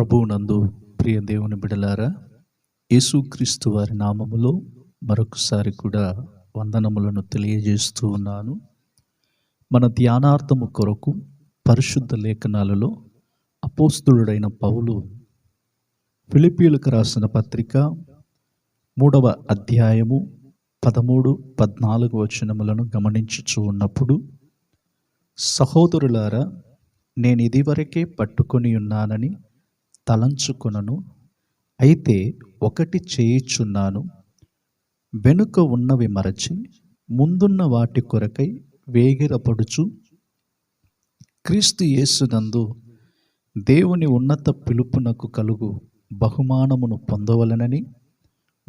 ప్రభువునందు ప్రియ దేవుని బిడలారా యేసుక్రీస్తు వారి నామములో మరొకసారి కూడా వందనములను తెలియజేస్తూ ఉన్నాను. మన ధ్యానార్థము కొరకు పరిశుద్ధ లేఖనాలలో అపోస్తులుడైన పౌలు ఫిలిపీలకు రాసిన పత్రిక మూడవ అధ్యాయము పదమూడు పద్నాలుగు వచనములను గమనించుచూ ఉన్నప్పుడు సహోదరులారా నేను ఇదివరకే పట్టుకొని ఉన్నానని తలంచుకొనను. అయితే ఒకటి చేయుచున్నాను. వెనుక ఉన్నవి మరచి ముందున్న వాటి కొరకై వేగిరపడుచు క్రీస్తు యేసునందు దేవుని ఉన్నత పిలుపునకు కలుగు బహుమానమును పొందవలనని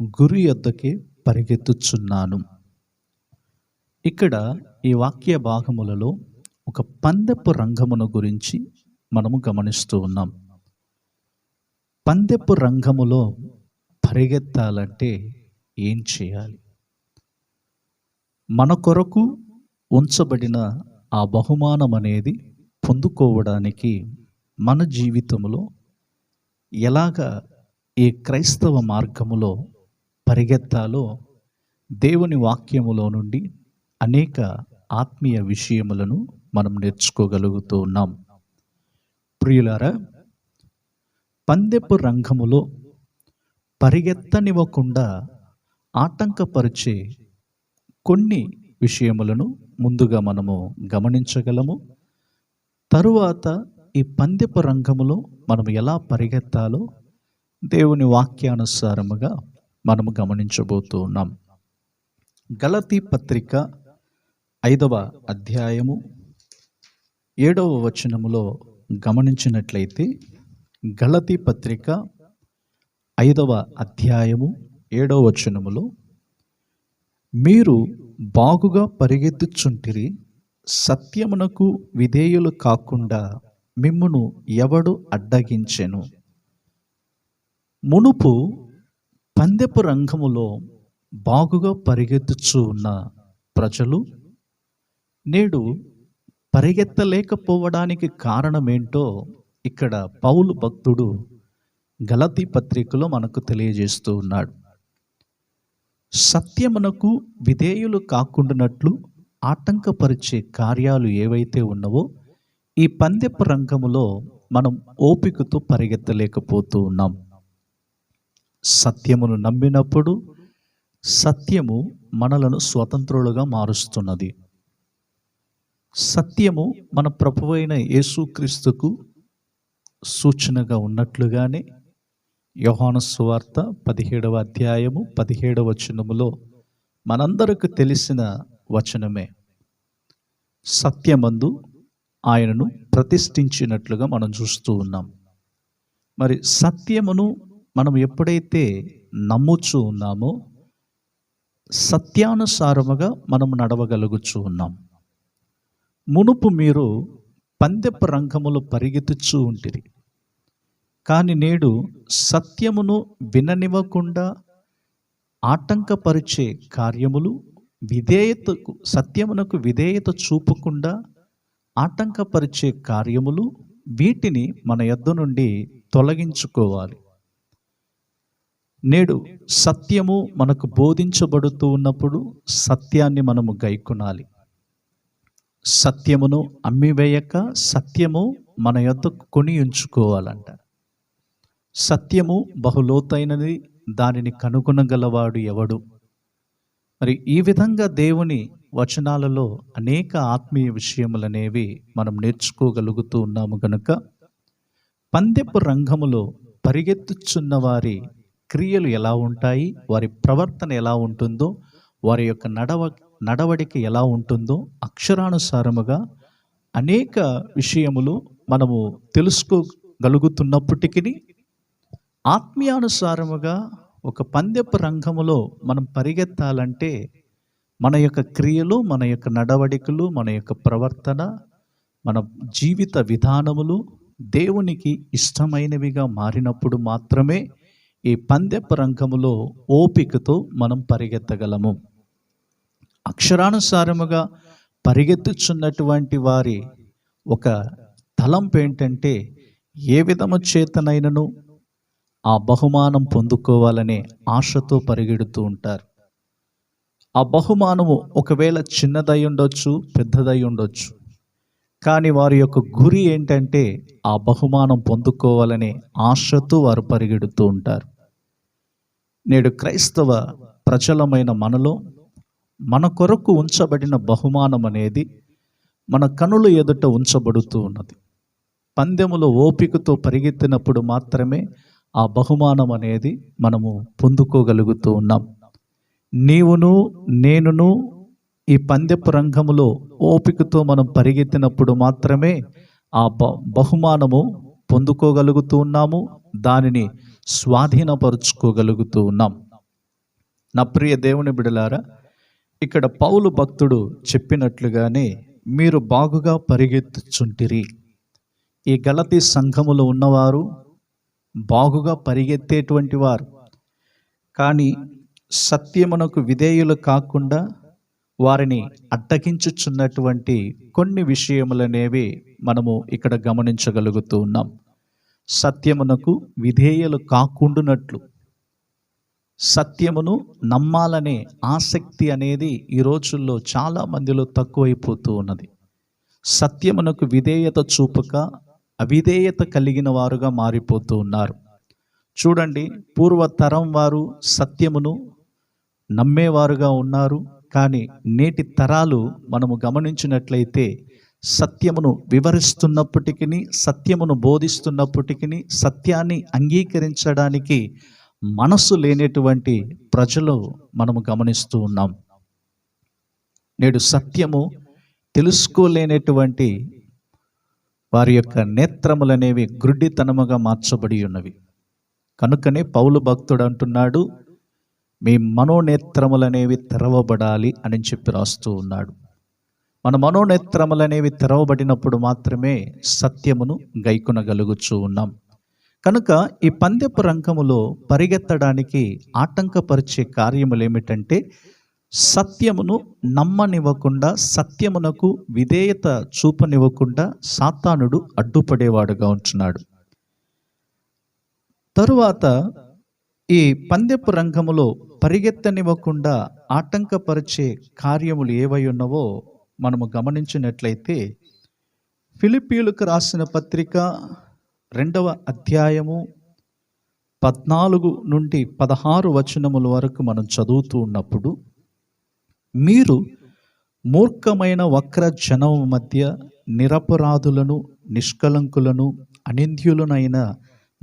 గురి యొద్దకే పరిగెత్తుచున్నాను. ఇక్కడ ఈ వాక్య భాగములలో ఒక పందెపు రంగమును గురించి మనము గమనిస్తూ ఉన్నాం. పందెపు రంగములో పరిగెత్తాలంటే ఏం చేయాలి? మన కొరకు ఉంచబడిన ఆ బహుమానం అనేది పొందుకోవడానికి మన జీవితంలో ఎలాగ ఈ క్రైస్తవ మార్గములో పరిగెత్తాలో దేవుని వాక్యములో నుండి అనేక ఆత్మీయ విషయములను మనం నేర్చుకోగలుగుతూ ఉన్నాం. ప్రియులారా పందెపు రంగములో పరిగెత్తనివ్వకుండా ఆటంకపరిచే కొన్ని విషయములను ముందుగా మనము గమనించగలము. తరువాత ఈ పందెపు రంగములో మనం ఎలా పరిగెత్తాలో దేవుని వాక్యానుసారముగా మనము గమనించబోతూ ఉన్నాం గలతీ పత్రిక ఐదవ అధ్యాయము ఏడవ వచనములో గమనించినట్లయితే గళతి పత్రిక ఐదవ అధ్యాయము ఏడవ వచనములో మీరు బాగుగా పరిగెత్తుచుంటిరి సత్యమునకు విధేయులు కాకుండా మిమ్మును ఎవడు అడ్డగించెను? మునుపు పందెపు రంగములో బాగుగా పరిగెత్తుచూ ఉన్న ప్రజలు నేడు పరిగెత్తలేకపోవడానికి కారణమేంటో ఇక్కడ పౌలు భక్తుడు గలతి పత్రికలో మనకు తెలియజేస్తూ ఉన్నాడు. సత్యమునకు విధేయులు కాకుండానట్లు ఆటంకపరిచే కార్యాలు ఏవైతే ఉన్నవో ఈ పందెపు రంగములో మనం ఓపికతో పరిగెత్తలేకపోతూ ఉన్నాం. సత్యమును నమ్మినప్పుడు సత్యము మనలను స్వతంత్రులుగా మారుస్తున్నది. సత్యము మన ప్రభువైన యేసుక్రీస్తుకు సూచనగా ఉన్నట్లుగానే యోహాను సువార్త పదిహేడవ అధ్యాయము పదిహేడవ వచనములో మనందరకు తెలిసిన వచనమే. సత్యమందు ఆయనను ప్రతిష్ఠించినట్లుగా మనం చూస్తూ ఉన్నాం. మరి సత్యమును మనం ఎప్పుడైతే నమ్ముచూ ఉన్నామో సత్యానుసారముగా మనం నడవగలుగుచూ ఉన్నాం. మునుపు మీరు పందెపు రంగములు పరిగెత్తుచూ ఉంటిరి. కానీ నేడు సత్యమును విననివ్వకుండా ఆటంకపరిచే కార్యములు విధేయతకు సత్యమునకు విధేయత చూపకుండా ఆటంకపరిచే కార్యములు వీటిని మన యొద్ద నుండి తొలగించుకోవాలి. నేడు సత్యము మనకు బోధించబడుతూ ఉన్నప్పుడు సత్యాన్ని మనము గైకొనాలి. సత్యమును అమ్మివేయక సత్యము మన యొద్ద కొని ఉంచుకోవాలంట. సత్యము బహులోతైనది దానిని కనుగొనగలవాడు ఎవడు? మరి ఈ విధంగా దేవుని వచనాలలో అనేక ఆత్మీయ విషయములనేవి మనం నేర్చుకోగలుగుతూ ఉన్నాము గనుక పందెపు రంగములో పరిగెత్తుచున్న వారి క్రియలు ఎలా ఉంటాయి? వారి ప్రవర్తన ఎలా ఉంటుందో వారి యొక్క నడవ నడవడిక ఎలా ఉంటుందో అక్షరానుసారముగా అనేక విషయములు మనము తెలుసుకోగలుగుతున్నప్పటికీ ఆత్మీయానుసారముగా ఒక పందెపు రంగములో మనం పరిగెత్తాలంటే మన యొక్క క్రియలు మన యొక్క నడవడికలు మన యొక్క ప్రవర్తన మన జీవిత విధానములు దేవునికి ఇష్టమైనవిగా మారినప్పుడు మాత్రమే ఈ పందెపు రంగములో ఓపికతో మనం పరిగెత్తగలము. అక్షరానుసారముగా పరిగెత్తుచున్నటువంటి వారి ఒక తలంపు ఏంటంటే ఏ విధము చేతనైనను ఆ బహుమానం పొందుకోవాలనే ఆశతో పరిగెడుతూ ఉంటారు. ఆ బహుమానము ఒకవేళ చిన్నదై ఉండొచ్చు పెద్దదై ఉండొచ్చు. కానీ వారి యొక్క గురి ఏంటంటే ఆ బహుమానం పొందుకోవాలనే ఆశతో వారు పరిగెడుతూ ఉంటారు. నేడు క్రైస్తవ ప్రజలమైన మనలో మన కొరకు ఉంచబడిన బహుమానం అనేది మన కనుల ఎదుట ఉంచబడుతూ ఉన్నది. పందెములో ఓపికతో పరిగెత్తినప్పుడు మాత్రమే ఆ బహుమానం అనేది మనము పొందుకోగలుగుతూ ఉన్నాం. నీవును నేనును ఈ పందెపు రంగములో ఓపికతో మనం పరిగెత్తినప్పుడు మాత్రమే ఆ బ బహుమానము పొందుకోగలుగుతూ ఉన్నాము. దానిని స్వాధీనపరుచుకోగలుగుతూ ఉన్నాం. నా ప్రియ దేవుని బిడలారా ఇక్కడ పౌలు భక్తుడు చెప్పినట్లుగానే మీరు బాగుగా పరిగెత్తుచుంటిరి. ఈ గలతి సంఘములో ఉన్నవారు బాగుగా పరిగెత్తేటువంటి వారు. కానీ సత్యమునకు విధేయులు కాకుండా వారిని అడ్డగించుచున్నటువంటి కొన్ని విషయములనేవి మనము ఇక్కడ గమనించగలుగుతూ ఉన్నాం. సత్యమునకు విధేయులు కాకుండునట్లు. సత్యమును నమ్మాలనే ఆసక్తి అనేది ఈ రోజుల్లో చాలా మందిలో తక్కువైపోతూ ఉన్నది. సత్యమునకు విధేయత చూపక అవిధేయత కలిగిన వారుగా మారిపోతూ ఉన్నారు. చూడండి పూర్వతరం వారు సత్యమును నమ్మేవారుగా ఉన్నారు. కానీ నేటి తరాలు మనము గమనించినట్లయితే సత్యమును వివరిస్తున్నప్పటికీ సత్యమును బోధిస్తున్నప్పటికీ సత్యాన్ని అంగీకరించడానికి మనసు లేనటువంటి ప్రజలు మనము గమనిస్తూ ఉన్నాం. నేడు సత్యము తెలుసుకోలేనటువంటి వారి యొక్క నేత్రములనేవి గ్రుడ్డితనముగా మార్చబడి ఉన్నవి. కనుకనే పౌలు భక్తుడు అంటున్నాడు మీ మనోనేత్రములనేవి తెరవబడాలి అని చెప్పి రాస్తూ ఉన్నాడు. మన మనోనేత్రములనేవి తెరవబడినప్పుడు మాత్రమే సత్యమును గైకొనగలుగుచూ ఉన్నాం. కనుక ఈ పందెపు రంగములో పరిగెత్తడానికి ఆటంకపరిచే కార్యములు ఏమిటంటే సత్యమును నమ్మనివ్వకుండా సత్యమునకు విధేయత చూపనివ్వకుండా సాతానుడు అడ్డుపడేవాడుగా ఉంటున్నాడు. తరువాత ఈ పందెపు రంగములో పరిగెత్తనివ్వకుండా ఆటంకపరిచే కార్యములు ఏవై ఉన్నవో మనము గమనించినట్లయితే ఫిలిపీలకు రాసిన పత్రిక రెండవ అధ్యాయము పద్నాలుగు నుండి పదహారు వచనముల వరకు మనం చదువుతూ ఉన్నప్పుడు మీరు మూర్ఖమైన వక్ర జనము మధ్య నిరపరాధులను నిష్కలంకులను అనింద్యులనైన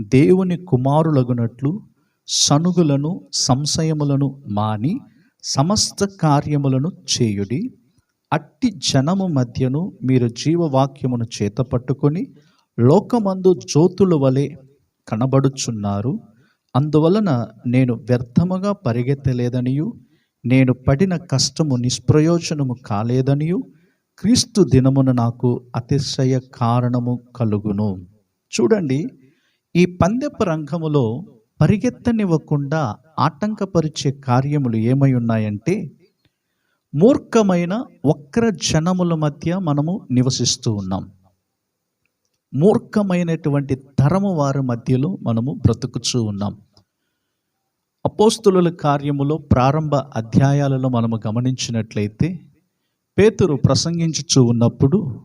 దేవుని కుమారులగునట్లు సనుగులను సంశయములను మాని సమస్త కార్యములను చేయుడి. అట్టి జనము మధ్యను మీరు జీవవాక్యమును చేతపట్టుకొని లోకమందు జ్యోతుల వలె కనబడుచున్నారు. అందువలన నేను వ్యర్థముగా పరిగెత్తలేదనియు నేను పడిన కష్టము నిష్ప్రయోజనము కాలేదనియు క్రీస్తు దినమున నాకు అతిశయ కారణము కలుగును. చూడండి ఈ పందెపు రంగములో పరిగెత్తనివ్వకుండా ఆటంకపరిచే కార్యములు ఏమై ఉన్నాయంటే మూర్ఖమైన వక్ర జనముల మధ్య మనము నివసిస్తూ ఉన్నాం. మూర్ఖమైనటువంటి తరము వారి మధ్యలో మనము బ్రతుకుచూ ఉన్నాం. అపోస్తుల కార్యములో ప్రారంభ అధ్యాయాలలో మనము గమనించినట్లయితే పేతురు ప్రసంగించుచూ ఉన్నప్పుడు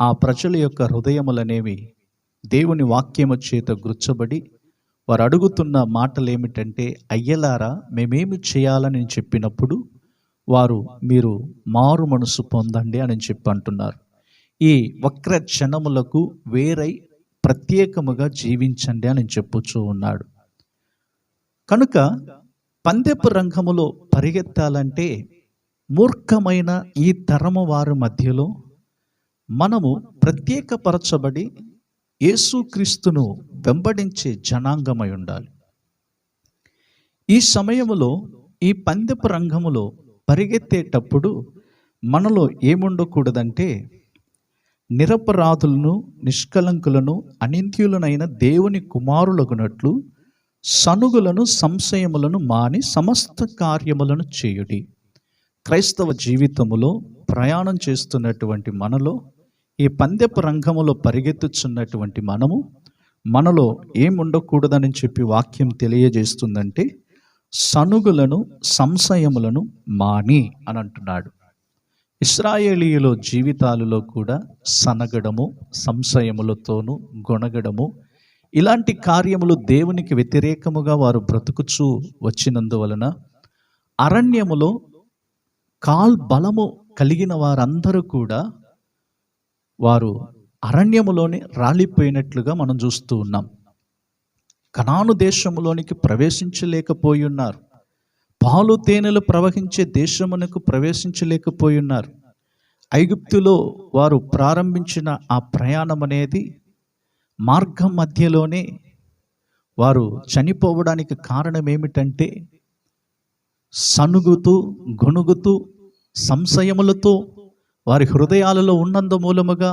ఆ ప్రజల యొక్క హృదయములనేవి దేవుని వాక్యము చేత గుర్చబడి వారు అడుగుతున్న మాటలు ఏమిటంటే అయ్యలారా మేమేమి చేయాలని చెప్పినప్పుడు వారు మీరు మారు మనసు పొందండి అని చెప్పి అంటున్నారు. ఈ వక్ర క్షణములకు వేరై ప్రత్యేకముగా జీవించండి అని చెప్పుచూ ఉన్నాడు. కనుక పందెపు రంగములో పరిగెత్తాలంటే మూర్ఖమైన ఈ తరము వారి మధ్యలో మనము ప్రత్యేకపరచబడి యేసుక్రీస్తును వెంబడించే జనాంగమై ఉండాలి. ఈ సమయములో ఈ పందెపు రంగములో పరిగెత్తేటప్పుడు మనలో ఏముండకూడదంటే నిరపరాధులను నిష్కలంకులను అనింత్యులనైన దేవుని కుమారులగునట్లు సనుగులను సంశయములను మాని సమస్త కార్యములను చేయుడి. క్రైస్తవ జీవితములో ప్రయాణం చేస్తున్నటువంటి మనలో ఈ పందెపు రంగములో పరిగెత్తుచున్నటువంటి మనము మనలో ఏముండకూడదని చెప్పి వాక్యం తెలియజేస్తుందంటే సనుగులను సంశయములను మాని అని అంటున్నాడు ఇస్రాయేలీయుల జీవితాలలో కూడా సనగడము సంశయములతోనూ గొనగడము ఇలాంటి కార్యములు దేవునికి వ్యతిరేకముగా వారు బ్రతుకుచూ వచ్చినందువలన అరణ్యములో కాల్ బలము కలిగిన వారందరూ కూడా వారు అరణ్యములోనే రాలిపోయినట్లుగా మనం చూస్తూ ఉన్నాం. కనాను దేశంలోనికి ప్రవేశించలేకపోయి ఉన్నారు. పాలు తేనెలు ప్రవహించే దేశమునకు ప్రవేశించలేకపోయి ఉన్నారు ఐగుప్తులో వారు ప్రారంభించిన ఆ ప్రయాణం అనేది మార్గం మధ్యలోనే వారు చనిపోవడానికి కారణం ఏమిటంటే సనుగుతూ గొనుగుతూ సంశయములతో వారి హృదయాలలో ఉన్నందు మూలముగా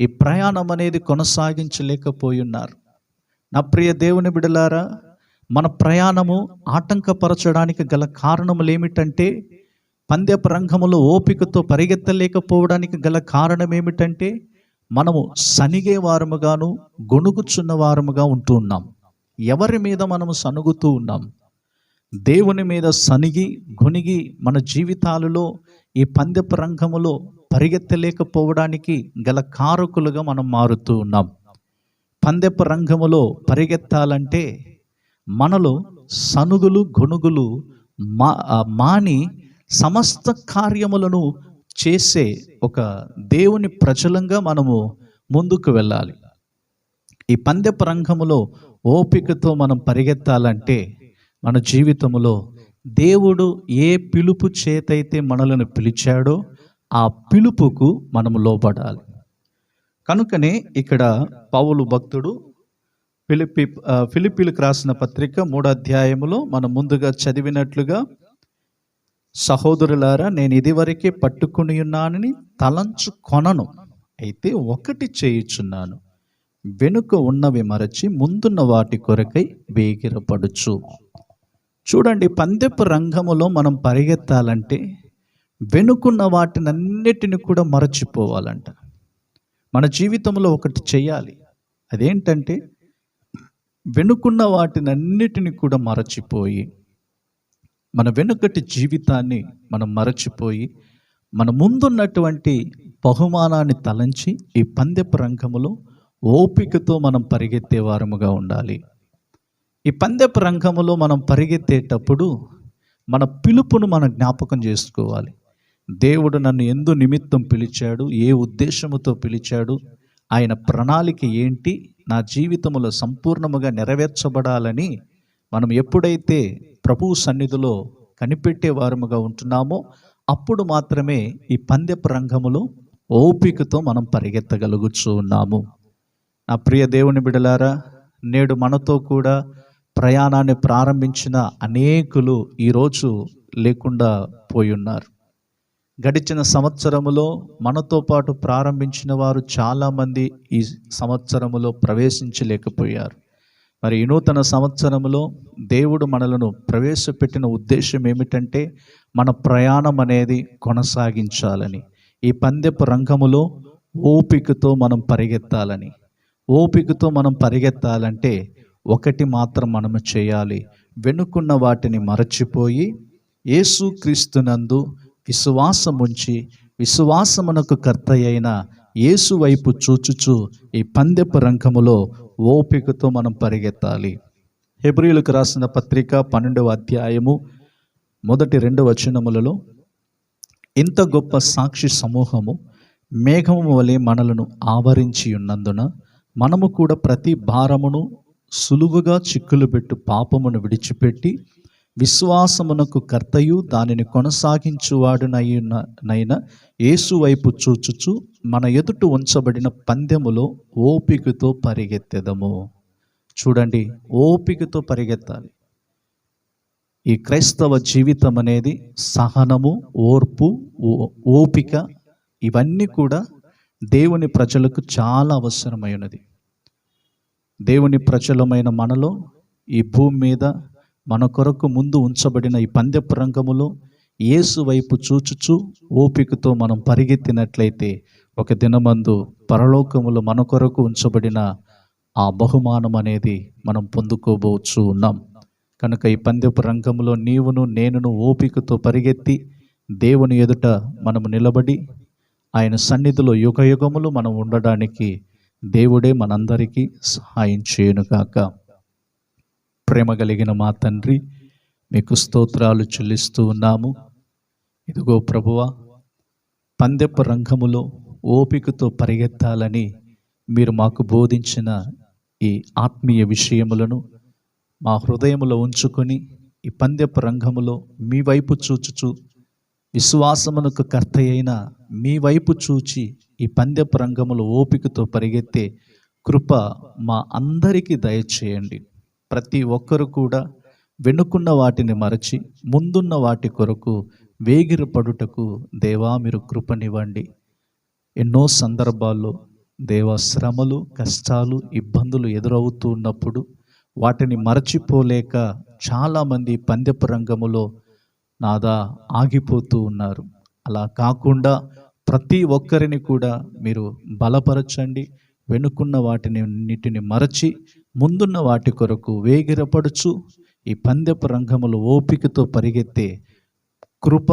ఈ ప్రయాణం అనేది కొనసాగించలేకపోయున్నారు. నా ప్రియ దేవుని బిడలారా మన ప్రయాణము ఆటంకపరచడానికి గల కారణములు ఏమిటంటే పందెపు రంగములో ఓపికతో పరిగెత్తలేకపోవడానికి గల కారణం ఏమిటంటే మనము సనిగే వారముగాను గొణుగుచున్న వారముగా ఉంటూ ఉన్నాం. ఎవరి మీద మనము సనుగుతూ ఉన్నాం? దేవుని మీద సనిగి గొనిగి మన జీవితాలలో ఈ పందెపు రంగములో పరిగెత్తలేకపోవడానికి గల కారకులుగా మనం మారుతూ ఉన్నాం. పందెపు రంగములో పరిగెత్తాలంటే మనలో సనుగులు గొనుగులు మా మాని సమస్త కార్యములను చేసే ఒక దేవుని ప్రజలంగా మనము ముందుకు వెళ్ళాలి. ఈ పందెపు రంగములో ఓపికతో మనం పరిగెత్తాలంటే మన జీవితంలో దేవుడు ఏ పిలుపు చేతైతే మనలను పిలిచాడో ఆ పిలుపుకు మనము లోబడాలి. కనుకనే ఇక్కడ పౌలు భక్తుడు ఫిలిపి ఆ, రాసిన పత్రిక మూడో అధ్యాయములో మనం ముందుగా చదివినట్లుగా సహోదరులారా నేను ఇదివరకే పట్టుకుని ఉన్నానని తలంచు కొనను అయితే ఒకటి చేయుచున్నాను. వెనుక ఉన్నవి మరచి ముందున్న వాటి కొరకై వేగిరపడుచు. చూడండి పందెపు రంగములో మనం పరిగెత్తాలంటే వెనుకున్న వాటినన్నిటిని కూడా మరచిపోవాలంట. మన జీవితంలో ఒకటి చేయాలి. అదేంటంటే వెనుకున్న వాటినన్నిటిని కూడా మరచిపోయి మన వెనుకటి జీవితాన్ని మనం మరచిపోయి మన ముందున్నటువంటి బహుమానాన్ని తలంచి ఈ పందెపు రంగములో ఓపికతో మనం పరిగెత్తే వారముగా ఉండాలి. ఈ పందెపు రంగములో మనం పరిగెత్తేటప్పుడు మన పిలుపును మనం జ్ఞాపకం చేసుకోవాలి. దేవుడు నన్ను ఎందు నిమిత్తం పిలిచాడు ఏ ఉద్దేశముతో పిలిచాడు ఆయన ప్రణాళిక ఏంటి? నా జీవితంలో సంపూర్ణముగా నెరవేర్చబడాలని మనం ఎప్పుడైతే ప్రభువు సన్నిధిలో కనిపెట్టే వారముగా ఉంటున్నామో అప్పుడు మాత్రమే ఈ పందెపు రంగములో ఓపికతో మనం పరిగెత్తగలుగుచూ ఉన్నాము. నా ప్రియ దేవుని బిడలారా నేడు మనతో కూడా ప్రయాణాన్ని ప్రారంభించిన అనేకులు ఈరోజు లేకుండా పోయి ఉన్నారు గడిచిన సంవత్సరములో మనతో పాటు ప్రారంభించిన వారు చాలామంది ఈ సంవత్సరములో ప్రవేశించలేకపోయారు. మరి ఈ నూతన సంవత్సరములో దేవుడు మనలను ప్రవేశపెట్టిన ఉద్దేశం ఏమిటంటే మన ప్రయాణం అనేది కొనసాగించాలని ఈ పందెపు రంగములో ఓపికతో మనం పరిగెత్తాలని. ఓపికతో మనం పరిగెత్తాలంటే ఒకటి మాత్రం మనము చేయాలి వెనుకున్న వాటిని మరచిపోయి యేసుక్రీస్తునందు క్రీస్తునందు విశ్వాసముంచి విశ్వాసమునకు కర్త అయిన యేసు వైపు చూచుచు ఈ పందెపు రంగములో ఓపికతో మనం పరిగెత్తాలి. హెబ్రియులకు రాసిన పత్రిక పన్నెండవ అధ్యాయము మొదటి రెండు వచనములలో ఇంత గొప్ప సాక్షి సమూహము మేఘము వలె మనలను ఆవరించి ఉన్నందున మనము కూడా ప్రతి భారమును సులువుగా చిక్కులు పెట్టు పాపమును విడిచిపెట్టి విశ్వాసమునకు కర్తయు దానిని కొనసాగించువాడునైన నైన యేసు వైపు చూచుచు మన ఎదుట ఉంచబడిన పందెములో ఓపికతో పరిగెత్తెదము. చూడండి ఓపికతో పరిగెత్తాలి. ఈ క్రైస్తవ జీవితం అనేది సహనము ఓర్పు ఓ- ఓపిక ఇవన్నీ కూడా దేవుని ప్రజలకు చాలా అవసరమైనది. దేవుని ప్రజలమైన మనలో ఈ భూమి మీద మన కొరకు ముందు ఉంచబడిన ఈ పందెపు రంగములో యేసు వైపు చూచుచు ఓపికతో మనం పరిగెత్తినట్లయితే ఒక దినమందు పరలోకములో మన కొరకు ఉంచబడిన ఆ బహుమానం అనేది మనం పొందుకోబోచు ఉన్నాం. కనుక ఈ పందెపు రంగంలో నీవును నేనును ఓపికతో పరిగెత్తి దేవుని ఎదుట మనము నిలబడి ఆయన సన్నిధిలో యుగయుగములు మనం ఉండడానికి దేవుడే మనందరికీ సహాయం చేయనుగాక. ప్రేమ కలిగిన మా తండ్రి మీకు స్తోత్రాలు చెల్లిస్తూ ఉన్నాము. ఇదిగో ప్రభువ పందెపు రంగములో ఓపికతో పరిగెత్తాలని మీరు మాకు బోధించిన ఈ ఆత్మీయ విషయములను మా హృదయములో ఉంచుకొని ఈ పందెపు రంగములో మీ వైపు చూచుచు విశ్వాసమునకు కర్త అయిన మీ వైపు చూచి ఈ పందెపు రంగములో ఓపికతో పరిగెత్తే కృప మా అందరికీ దయచేయండి. ప్రతి ఒక్కరు కూడా వెనుకున్న వాటిని మరచి ముందున్న వాటి కొరకు వేగిరపడుటకు దేవా మీరు కృపనివ్వండి. ఎన్నో సందర్భాల్లో దేవ శ్రమలు కష్టాలు ఇబ్బందులు ఎదురవుతూ ఉన్నప్పుడు వాటిని మరచిపోలేక చాలామంది పందెపు రంగములో నాదా ఆగిపోతూ ఉన్నారు. అలా కాకుండా ప్రతి ఒక్కరిని కూడా మీరు బలపరచండి. వెనుకున్న వాటిని నీటిని మరచి ముందున్న వాటి కొరకు వేగిరపడుచు ఈ పందెపు రంగములు ఓపికతో పరిగెత్తే కృప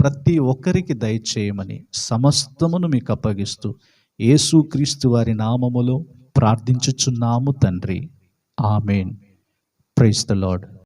ప్రతి ఒక్కరికి దయచేయమని సమస్తమును మీకు అప్పగిస్తూ యేసుక్రీస్తు వారి నామములో ప్రార్థించుచున్నాము తండ్రి. ఆమెన్. Praise the Lord.